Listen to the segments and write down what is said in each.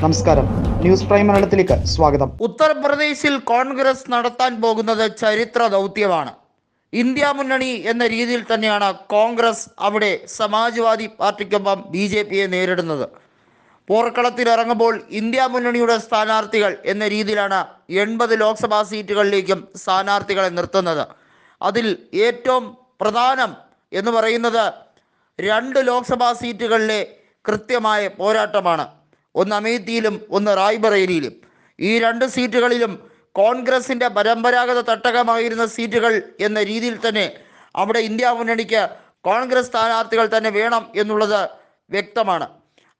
നമസ്കാരം. News prime മലയാളത്തിലേക്ക് സ്വാഗതം. ഉത്തർപ്രദേശിൽ കോൺഗ്രസ് നടത്താൻ പോകുന്നത് ചരിത്ര ദൗത്യമാണ്. ഇന്ത്യ മുന്നണി എന്ന രീതിയിൽ തന്നെയാണ് കോൺഗ്രസ് അവിടെ സമാജ്വാദി പാർട്ടിക്കൊപ്പം ബി ജെ പിയെ നേരിടുന്നത്. പോർക്കളത്തിലിറങ്ങുമ്പോൾ ഇന്ത്യ മുന്നണിയുടെ സ്ഥാനാർത്ഥികൾ എന്ന രീതിയിലാണ് എൺപത് ലോക്സഭാ സീറ്റുകളിലേക്കും സ്ഥാനാർത്ഥികളെ നിർത്തുന്നത്. അതിൽ ഏറ്റവും പ്രധാനം എന്ന് പറയുന്നത് രണ്ട് ലോക്സഭാ സീറ്റുകളിലെ കൃത്യമായ പോരാട്ടമാണ്. ഒന്ന് അമേത്തിയിലും ഒന്ന് റായ്ബറേലിയിലും. ഈ രണ്ട് സീറ്റുകളിലും കോൺഗ്രസിന്റെ പരമ്പരാഗത തട്ടകമായിരുന്ന സീറ്റുകൾ എന്ന രീതിയിൽ തന്നെ അവിടെ ഇന്ത്യ മുന്നണിക്ക് കോൺഗ്രസ് സ്ഥാനാർത്ഥികൾ തന്നെ വേണം എന്നുള്ളത് വ്യക്തമാണ്.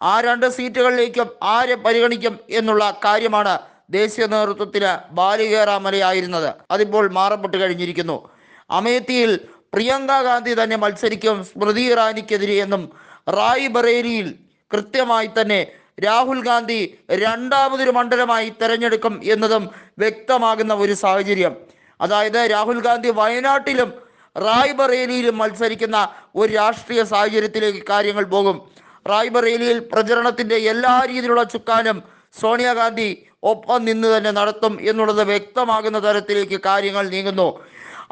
ആ രണ്ട് സീറ്റുകളിലേക്കും ആരെ പരിഗണിക്കും എന്നുള്ള കാര്യമാണ് ദേശീയ നേതൃത്വത്തിന് ബാലികേറാമലയായിരുന്നത്. അതിപ്പോൾ മാറപ്പെട്ട് കഴിഞ്ഞിരിക്കുന്നു. അമേത്തിയിൽ പ്രിയങ്ക ഗാന്ധി തന്നെ മത്സരിക്കും സ്മൃതി ഇറാനിക്കെതിരെ എന്നും റായ് ബറേലിയിൽ കൃത്യമായി തന്നെ രാഹുൽ ഗാന്ധി രണ്ടാമതൊരു മണ്ഡലമായി തെരഞ്ഞെടുക്കും എന്നതും വ്യക്തമാകുന്ന ഒരു സാഹചര്യം. അതായത് രാഹുൽ ഗാന്ധി വയനാട്ടിലും റായ്ബറേലിയിലും മത്സരിക്കുന്ന ഒരു രാഷ്ട്രീയ സാഹചര്യത്തിലേക്ക് കാര്യങ്ങൾ പോകും. റായ്ബറേലിയിൽ പ്രചരണത്തിന്റെ എല്ലാ രീതിയിലുള്ള ചുക്കാനും സോണിയാഗാന്ധി ഒപ്പം നിന്ന് തന്നെ നടത്തും എന്നുള്ളത് വ്യക്തമാകുന്ന തരത്തിലേക്ക് കാര്യങ്ങൾ നീങ്ങുന്നു.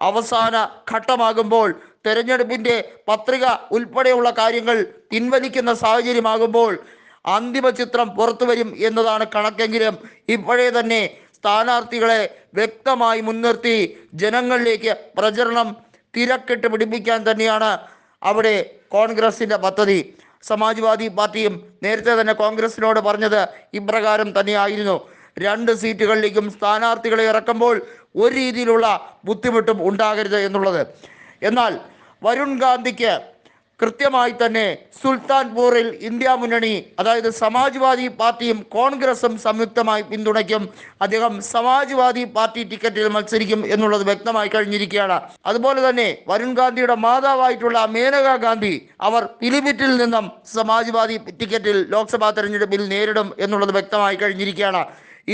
അവസാന ഘട്ടമാകുമ്പോൾ തെരഞ്ഞെടുപ്പിന്റെ പത്രിക ഉൾപ്പെടെയുള്ള കാര്യങ്ങൾ പിൻവലിക്കുന്ന സാഹചര്യമാകുമ്പോൾ അന്തിമ ചിത്രം പുറത്തു വരും എന്നതാണ് കണക്കെങ്കിലും ഇപ്പോഴേ തന്നെ സ്ഥാനാർത്ഥികളെ വ്യക്തമായി മുൻനിർത്തി ജനങ്ങളിലേക്ക് പ്രചരണം തിരക്കിട്ട് പിടിപ്പിക്കാൻ തന്നെയാണ് അവിടെ കോൺഗ്രസിന്റെ പദ്ധതി. സമാജ്വാദി പാർട്ടിയും നേരത്തെ തന്നെ കോൺഗ്രസിനോട് പറഞ്ഞത് ഇപ്രകാരം തന്നെയായിരുന്നു. രണ്ട് സീറ്റുകളിലേക്കും സ്ഥാനാർത്ഥികളെ ഇറക്കുമ്പോൾ ഒരു രീതിയിലുള്ള ബുദ്ധിമുട്ടും ഉണ്ടാകരുത് എന്നുള്ളത്. എന്നാൽ വരുൺ ഗാന്ധിക്ക് കൃത്യമായി തന്നെ സുൽത്താൻപൂറിൽ ഇന്ത്യ മുന്നണി അതായത് സമാജ്വാദി പാർട്ടിയും കോൺഗ്രസും സംയുക്തമായി പിന്തുണയ്ക്കും. അദ്ദേഹം സമാജ്വാദി പാർട്ടി ടിക്കറ്റിൽ മത്സരിക്കും എന്നുള്ളത് വ്യക്തമായി കഴിഞ്ഞിരിക്കുകയാണ്. അതുപോലെ തന്നെ വരുൺ ഗാന്ധിയുടെ മാതാവായിട്ടുള്ള മേനക ഗാന്ധി അവർ പിലിഭിറ്റിൽ നിന്നും സമാജ്വാദി ടിക്കറ്റിൽ ലോക്സഭാ തെരഞ്ഞെടുപ്പിൽ നേരിടും എന്നുള്ളത് വ്യക്തമായി കഴിഞ്ഞിരിക്കുകയാണ്.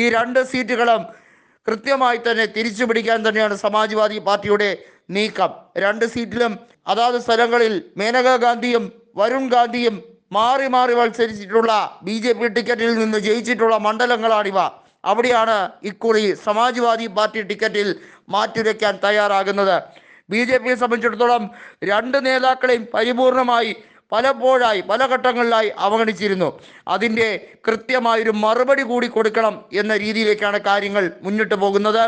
ഈ രണ്ട് സീറ്റുകളും കൃത്യമായി തന്നെ തിരിച്ചു പിടിക്കാൻ തന്നെയാണ് സമാജ്വാദി പാർട്ടിയുടെ നീക്കം. രണ്ട് സീറ്റിലും അതാത് സ്ഥലങ്ങളിൽ മേനകാ ഗാന്ധിയും വരുൺ ഗാന്ധിയും മാറി മാറി മത്സരിച്ചിട്ടുള്ള ബി ജെ പി ടിക്കറ്റിൽ നിന്ന് ജയിച്ചിട്ടുള്ള മണ്ഡലങ്ങളാണിവ. അവിടെയാണ് ഇക്കുറി സമാജ്വാദി പാർട്ടി ടിക്കറ്റിൽ മാറ്റിവെക്കാൻ തയ്യാറാകുന്നത്. ബി ജെ പിയെ സംബന്ധിച്ചിടത്തോളം രണ്ട് നേതാക്കളെയും പരിപൂർണമായി പലപ്പോഴായി പല ഘട്ടങ്ങളിലായി അവഗണിച്ചിരുന്നു. അതിന്റെ കൃത്യമായൊരു മറുപടി കൂടി കൊടുക്കണം എന്ന രീതിയിലേക്കാണ് കാര്യങ്ങൾ മുന്നിട്ട് പോകുന്നത്.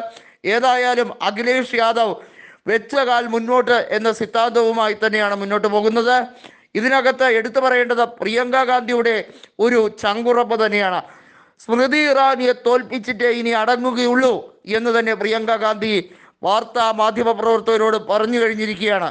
ഏതായാലും അഖിലേഷ് യാദവ് വെച്ച കാൽ മുന്നോട്ട് എന്ന സിദ്ധാന്തവുമായി തന്നെയാണ് മുന്നോട്ട് പോകുന്നത്. ഇതിനകത്ത് എടുത്തു പറയേണ്ടത് പ്രിയങ്ക ഗാന്ധിയുടെ ഒരു ചങ്കുറപ്പ് തന്നെയാണ്. സ്മൃതി ഇറാനിയെ തോൽപ്പിച്ചിട്ടേ ഇനി അടങ്ങുകയുള്ളൂ എന്ന് തന്നെ പ്രിയങ്ക ഗാന്ധി വാർത്താ മാധ്യമ പ്രവർത്തകരോട് പറഞ്ഞു കഴിഞ്ഞിരിക്കുകയാണ്.